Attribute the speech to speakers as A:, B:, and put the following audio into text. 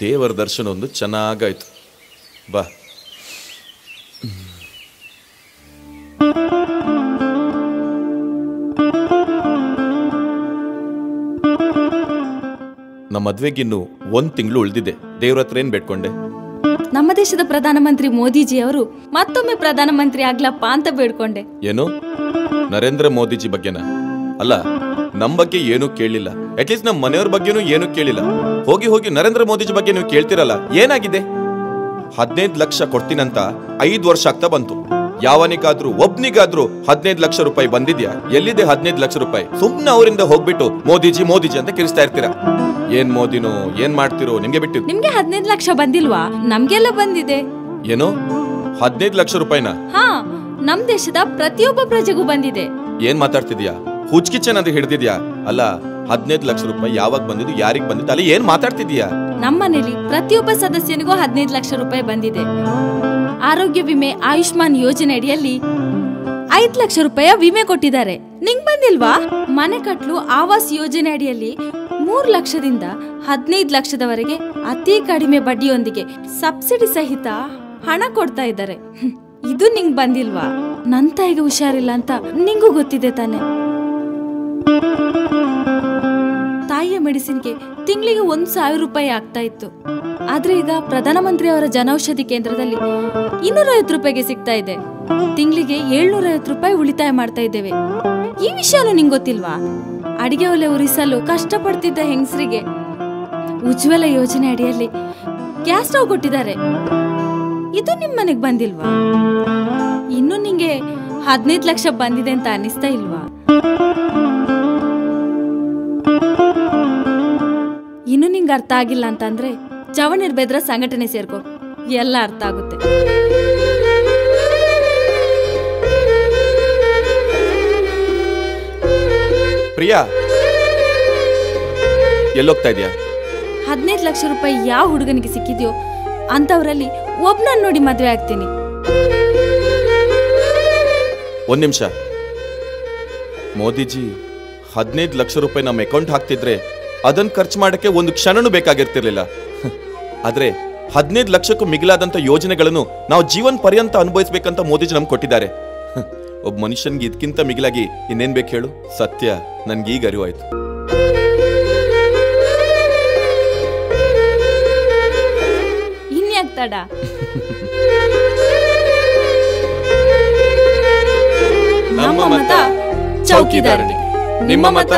A: ದೇವರ ದರ್ಶನ ಒಂದು ಚೆನ್ನಾಗಾಯ್ತು. ಬಾ. ನಮ್ಮ ಮದ್ವೆಗಿನ್ನು ಒಂದ್ ತಿಂಗಳು ಉಳಿದಿದೆ. ದೇವ್ರ ಹತ್ರ ಏನ್ ಬೇಡ್ಕೊಂಡೆ?
B: ನಮ್ಮ ದೇಶದ ಪ್ರಧಾನಮಂತ್ರಿ ಮೋದಿಜಿ ಅವರು ಮತ್ತೊಮ್ಮೆ ಪ್ರಧಾನಮಂತ್ರಿ ಆಗ್ಲಪ್ಪ ಅಂತ ಬೇಡ್ಕೊಂಡೆ.
A: ಏನು? ನರೇಂದ್ರ ಮೋದಿಜಿ ಬಗ್ಗೆನಾ? ಅಲ್ಲ ನಮ್ಮ ಬಗ್ಗೆ ಏನೂ ಕೇಳಿಲ್ಲ. ಅಟ್ಲೀಸ್ಟ್ ನಮ್ಮ ಮನೆಯವ್ರ ಬಗ್ಗೆನೂ ಏನೂ ಕೇಳಿಲ್ಲ. ಹೋಗಿ ಹೋಗಿ ನರೇಂದ್ರ ಮೋದಿಜಿ ಬಗ್ಗೆ ನೀವು ಕೇಳ್ತಿರಲ್ಲ ಏನಾಗಿದೆ? ಹದಿನೈದು ಲಕ್ಷ ಕೊಡ್ತೀನಂತ ಐದು ವರ್ಷ ಆಗ್ತಾ ಬಂತು. ಯಾವನಿಗಾದ್ರೂ ಒಬ್ನಿಗಾದ್ರೂ ಹದಿನೈದು ಲಕ್ಷ ರೂಪಾಯಿ ಬಂದಿದ್ಯಾ? ಎಲ್ಲಿದೆ ಹದಿನೈದು ಲಕ್ಷ ರೂಪಾಯಿ? ಸುಮ್ನೆ ಅವರಿಂದ ಹೋಗ್ಬಿಟ್ಟು ಮೋದಿಜಿ ಮೋದಿಜಿ ಅಂತ ಕಿರಿಸ್ತಾ ಇರ್ತೀರಾ? ಏನ್ ಮೋದಿನೋ ಏನ್ ಮಾಡ್ತಿರೋ ನಿಮ್ಗೆ ಬಿಟ್ಟು.
B: ನಿಮ್ಗೆ ಹದಿನೈದು ಲಕ್ಷ ಬಂದಿಲ್ವಾ? ನಮ್ಗೆಲ್ಲ ಬಂದಿದೆ.
A: ಏನು? ಹದಿನೈದು ಲಕ್ಷ ರೂಪಾಯಿನ?
B: ಹಾ ನಮ್ ದೇಶದ ಪ್ರತಿಯೊಬ್ಬ ಪ್ರಜೆಗೂ ಬಂದಿದೆ.
A: ಏನ್ ಮಾತಾಡ್ತಿದ್ಯಾ? ಹುಚ್ಕಿಚ್ಚನ್ ಅಂತ ಹಿಡ್ದಿದ್ಯಾ? ಅಲ್ಲ, ಹದಿನೈದು ಲಕ್ಷ ರೂಪಾಯಿ ಯಾವಾಗ ಬಂದಿದ್ದು, ಯಾರಿಗ್ ಬಂದಿದ್ದು ಅಲ್ಲಿ ಏನ್ ಮಾತಾಡ್ತಿದ್ಯಾ
B: ನಮ್ಮನೇಲಿ ಪ್ರತಿಯೊಬ್ಬ ಸದಸ್ಯನಿಗೂ ಹದಿನೈದು ಲಕ್ಷ ರೂಪಾಯಿ ಬಂದಿದೆ. ಆರೋಗ್ಯ ವಿಮೆ ಆಯುಷ್ಮಾನ್ ಯೋಜನೆ ಅಡಿಯಲ್ಲಿ ಐದ್ ಲಕ್ಷ ರೂಪಾಯಿ ವಿಮೆ ಕೊಟ್ಟಿದ್ದಾರೆ. ನಿಂಗ್ ಬಂದಿಲ್ವಾ? ಮನೆ ಕಟ್ಲು ಆವಾಸ್ ಯೋಜನೆ ಅಡಿಯಲ್ಲಿ ಮೂರು ಲಕ್ಷದಿಂದ ಹದಿನೈದು ಲಕ್ಷದವರೆಗೆ ಅತಿ ಕಡಿಮೆ ಬಡ್ಡಿಯೊಂದಿಗೆ ಸಬ್ಸಿಡಿ ಸಹಿತ ಹಣ ಕೊಡ್ತಾ ಇದ್ದಾರೆ. ಇದು ನಿಂಗ್ ಬಂದಿಲ್ವಾ? ನನ್ ತಾಯಿಗೆ ಹುಷಾರಿಲ್ಲ ಅಂತ ನಿಂಗೂ ಗೊತ್ತಿದೆ ತಾನೆ. ತಾಯಿಯ ಮೆಡಿಸಿನ್ಗೆ ತಿಂಗಳಿಗೆ ಒಂದು ಸಾವಿರ ರೂಪಾಯಿ ಆಗ್ತಾ ಇತ್ತು. ಆದ್ರೆ ಈಗ ಪ್ರಧಾನಮಂತ್ರಿ ಅವರ ಜನೌಷಧಿ ಕೇಂದ್ರದಲ್ಲಿ ಇನ್ನೂರೈವತ್ತು ರೂಪಾಯಿಗೆ ಸಿಗ್ತಾ ಇದೆ. ತಿಂಗಳಿಗೆ ಏಳ್ನೂರೈವತ್ತು ರೂಪಾಯಿ ಉಳಿತಾಯ ಮಾಡ್ತಾ ಇದ್ದೇವೆ. ಈ ವಿಷಯನೂ ನಿಂಗೆ ಗೊತ್ತಿಲ್ವಾ? ಅಡಿಗೆ ಒಲೆ ಉರಿಸಲು ಕಷ್ಟಪಡ್ತಿದ್ದ ಹೆಂಗಸರಿಗೆ ಉಜ್ವಲ ಯೋಜನೆ ಅಡಿಯಲ್ಲಿ ಗ್ಯಾಸ್ ಸ್ಟವ್ ಕೊಟ್ಟಿದ್ದಾರೆ. ಇದು ನಿಮ್ಮ ಮನೆಗೆ ಬಂದಿಲ್ವಾ? ಇನ್ನು ನಿಂಗೆ ಹದಿನೈದು ಲಕ್ಷ ಬಂದಿದೆ ಅಂತ ಅನಿಸ್ತಾ ಇಲ್ವಾ? ನಿಂಗೆ ಅರ್ಥ ಆಗಿಲ್ಲ ಅಂತಂದ್ರೆ ಚವಣಿರ್ಬೇದ್ರ ಸಂಘಟನೆ ಸೇರ್ಕೋ. ಎಲ್ಲ ಅರ್ಥ ಆಗುತ್ತೆ.
A: ಪ್ರಿಯಾ ಎಲ್ಲೋಗ್ತಾ ಇದೆಯಾ?
B: ಹದಿನೈದು ಲಕ್ಷ ರೂಪಾಯಿ ಯಾವ ಹುಡುಗನಿಗೆ ಸಿಕ್ಕಿದ್ಯೋ ಅಂತವರಲ್ಲಿ ಒಬ್ನ ನೋಡಿ ಮದುವೆ ಆಗ್ತೀನಿ.
A: ಒಂದ್ ನಿಮಿಷ. ಮೋದಿಜಿ ಹದಿನೈದು ಲಕ್ಷ ರೂಪಾಯಿ ನಮ್ಮ ಅಕೌಂಟ್ ಹಾಕ್ತಿದ್ರೆ ಅದನ್ನ ಖರ್ಚು ಮಾಡಕ್ಕೆ ಒಂದು ಕ್ಷಣನೂ ಬೇಕಾಗಿರ್ತಿರ್ಲಿಲ್ಲ. ಆದ್ರೆ ಹದಿನೈದು ಲಕ್ಷಕ್ಕೂ ಮಿಗಿಲಾದಂತ ಯೋಜನೆಗಳನ್ನು ನಾವು ಜೀವನ್ ಪರ್ಯಂತ ಅನುಭವಿಸ್ಬೇಕಂತ ಮೋದಿಜಿ ನಮ್ಗೆ ಕೊಟ್ಟಿದ್ದಾರೆ. ಒಬ್ಬ ಮನುಷ್ಯನ್ಗೆ ಇದಕ್ಕಿಂತ ಮಿಗಿಲಾಗಿ ಇನ್ನೇನ್ ಬೇಕು ಹೇಳು? ಸತ್ಯ ನನ್ಗೀಗ ಅರಿವಾಯ್ತು.
B: ತಡ?
A: ನಮ್ಮ ಮತ ಚೌಕಿದಾರಣಿ. ನಿಮ್ಮ ಮತ